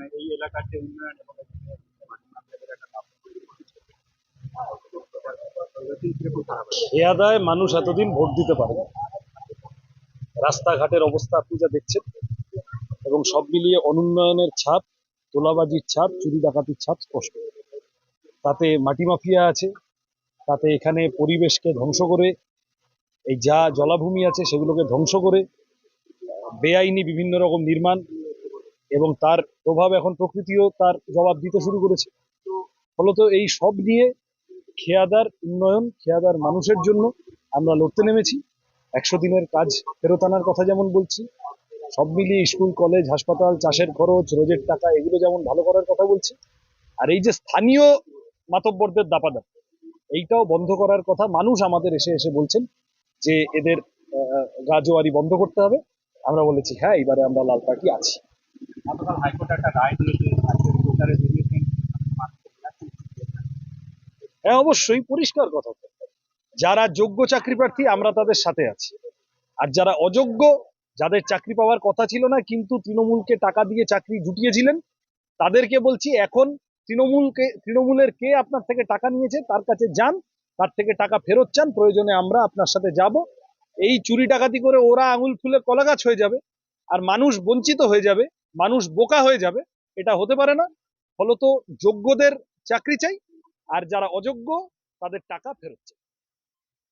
এই এলাকার যে উন্নয়ন এবং মানুষ এতদিন ভোট দিতে পারে রাস্তাঘাটের অবস্থা আপনি যা দেখছেন, এবং সব মিলিয়ে অনুন্নয়নের ছাপ, তোলাবাজির ছাপ, চুরি ডাকাতির ছাপ স্পষ্ট। তাতে মাটি মাফিয়া আছে, তাতে এখানে পরিবেশকে ধ্বংস করে, এই যা জলাভূমি আছে সেগুলোকে ধ্বংস করে, বেআইনি বিভিন্ন রকম নির্মাণ এবং তার প্রভাব এখন প্রকৃতিও তার জবাব দিতে শুরু করেছে। ফলত এই সব নিয়ে খেয়াদার উন্নয়ন, খেয়াদার মানুষের জন্য আমরা লড়তে নেমেছি। একশো দিনের কাজ ফেরত আনার কথা যেমন বলছি, সব মিলিয়ে স্কুল, কলেজ, হাসপাতাল, চাষের খরচ, রোজের টাকা, এগুলো যেমন ভালো করার কথা বলছি, আর এই যে স্থানীয় মাতব্বরদের দাপাদাপ, এইটাও বন্ধ করার কথা মানুষ আমাদের এসে এসে বলছেন যে এদের গাজোয়ারি বন্ধ করতে হবে। আমরা বলেছি হ্যাঁ এবারে আমরা লাল পার্টি আছি। গতকাল হাইকোর্ট একটা রায় দিয়েছে হ্যাঁ অবশ্যই পরিষ্কার কথা। যারা যোগ্য চাকরি প্রার্থী, আমরা তাদের সাথে আছি। আর যারা অযোগ্য, যাদের চাকরি পাওয়ার কথা ছিল না, কিন্তু তৃণমূলকে টাকা দিয়ে চাকরি জুটিয়েছিলেন, তাদেরকে বলছি, এখন তৃণমূলকে, তৃণমূলের কে আপনার থেকে টাকা নিয়েছে, তার কাছে যান, তার থেকে টাকা ফেরত চান, প্রয়োজনে আমরা আপনার সাথে যাব। এই চুরি ডাকাতি করে ওরা আঙুল ফুলে কলাগাছ হয়ে যাবে, আর মানুষ বঞ্চিত হয়ে যাবে। মানুষ বোকা হয়ে যাবে, এটা হতে পারে না। ফলত যোগ্যদের চাকরি চাই, আর যারা অযোগ্য তাদের টাকা ফেরত চাই।